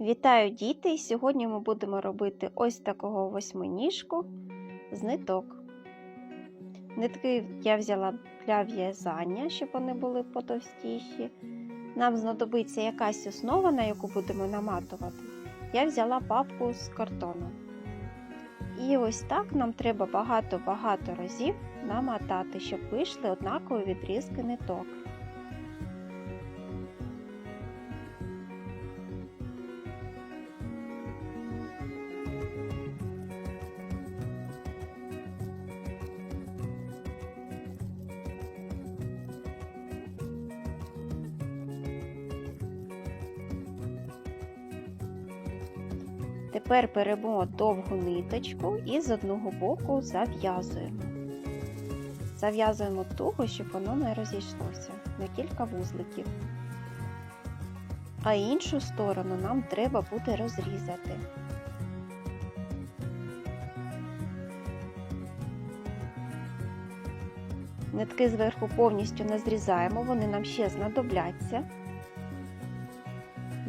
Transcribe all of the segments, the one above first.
Вітаю діти! І Сьогодні ми будемо робити ось такого восьминіжку з ниток. Нитки я взяла для в'язання, щоб вони були потовстіші. Нам знадобиться якась основа, на яку будемо наматувати. Я взяла папку з картону. І ось так нам треба багато-багато разів намотати, щоб вийшли однакові відрізки ниток. Тепер беремо довгу ниточку і з одного боку зав'язуємо. Зав'язуємо туго, щоб воно не розійшлося на кілька вузликів. А іншу сторону нам треба буде розрізати. Нитки зверху повністю не зрізаємо, вони нам ще знадобляться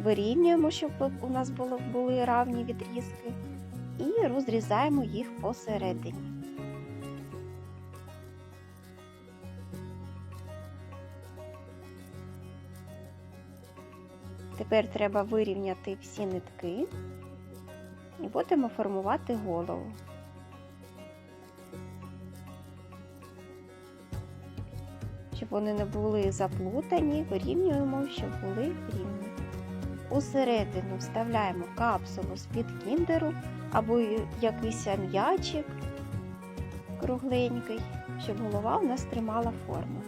вирівнюємо, щоб у нас було, були равні відрізки, і розрізаємо їх посередині. Тепер треба вирівняти всі нитки і будемо формувати голову. Щоб вони не були заплутані, вирівнюємо, щоб були рівні. Усередину вставляємо капсулу з-під кіндеру або якийсь м'ячик кругленький, щоб голова у нас тримала форму.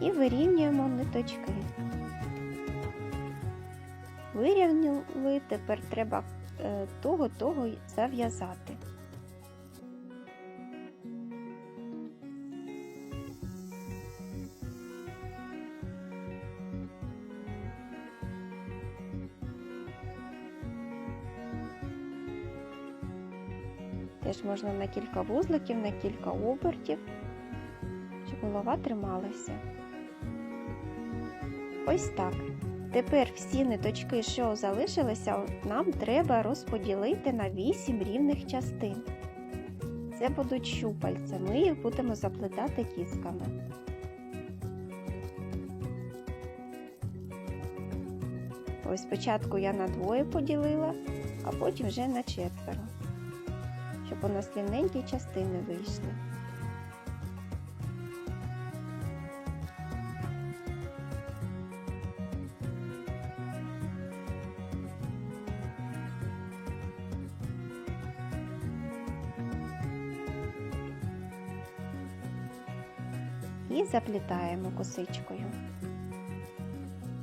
І вирівнюємо ниточки. Вирівняли, тепер треба того-того зав'язати. Теж можна на кілька вузликів, на кілька обертів, щоб голова трималася. Ось так. Тепер всі ниточки, що залишилися, нам треба розподілити на 8 рівних частин. Це будуть щупальця, ми їх будемо заплетати кісками. Ось спочатку я на двоє поділила, а потім вже на четверо щоб у нас рівненькі частини вийшли. І заплітаємо косичкою.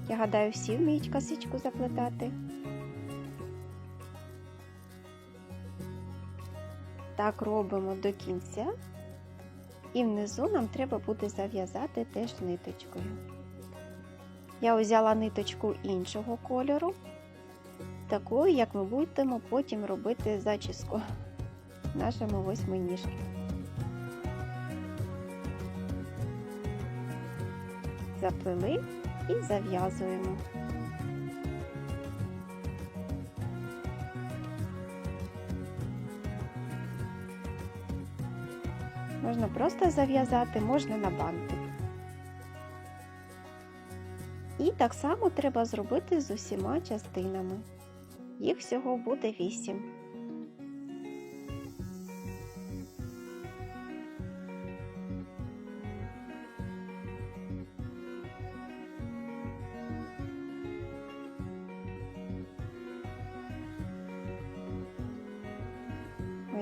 Я гадаю, всі вміють косичку заплетати. Так робимо до кінця, і внизу нам треба буде зав'язати теж ниточкою. Я взяла ниточку іншого кольору, такою, як ми будемо потім робити зачіску нашому восьминіжки. Заплели і зав'язуємо. Можна просто зав'язати, можна на бантик. І так само треба зробити з усіма частинами. Їх всього буде 8.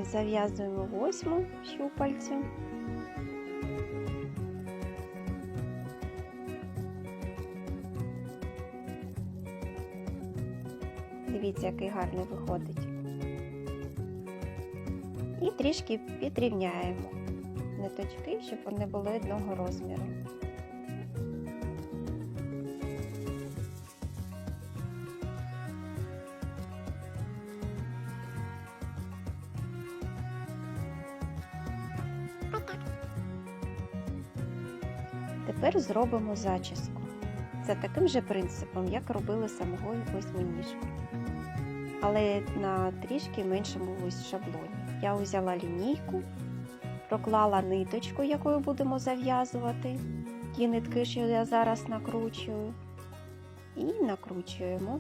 Ось зав'язуємо восьму щупальцю. Дивіться, який гарний виходить. І трішки підрівняємо ниточки, щоб вони були одного розміру. Тепер зробимо зачіску. за таким же принципом, як робили самого восьминіжку. Але на трішки меншому ось шаблоні. Я взяла лінійку, проклала ниточку, якою будемо зав'язувати. Ті нитки, що я зараз накручую, і накручуємо.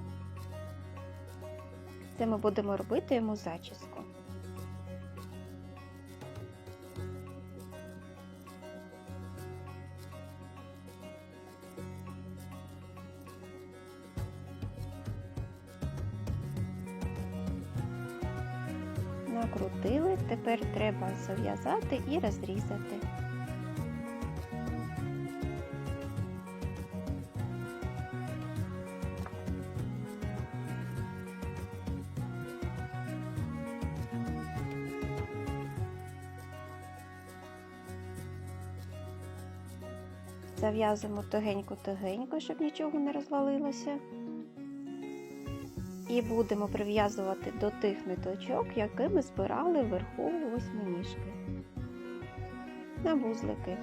Це ми будемо робити йому зачіску. Накрутили, тепер треба зав'язати і розрізати. Зав'язуємо тугенько-тугенько, щоб нічого не розвалилося. І будемо прив'язувати до тих ниточок, які ми збирали вверху восьминіжки на вузлики.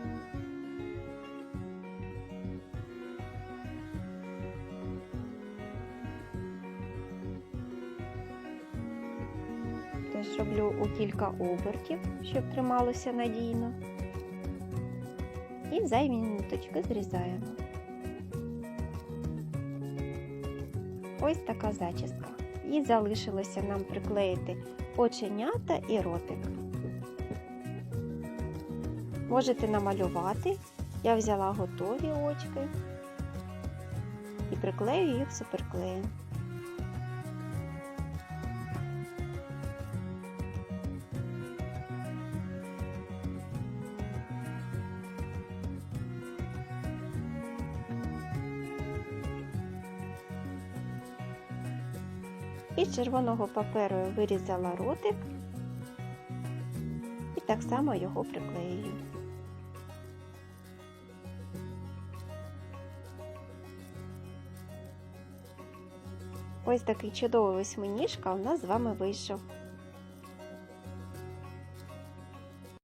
Теж роблю у кілька обертів, щоб трималося надійно. І зайві ниточки зрізаємо. Ось така зачіска. І залишилося нам приклеїти оченята і ротик. Можете намалювати. Я взяла готові очки і приклею їх суперклеєм. Із червоного паперу я вирізала ротик і так само його приклею. Ось такий чудовий восьминіжка у нас з вами вийшов.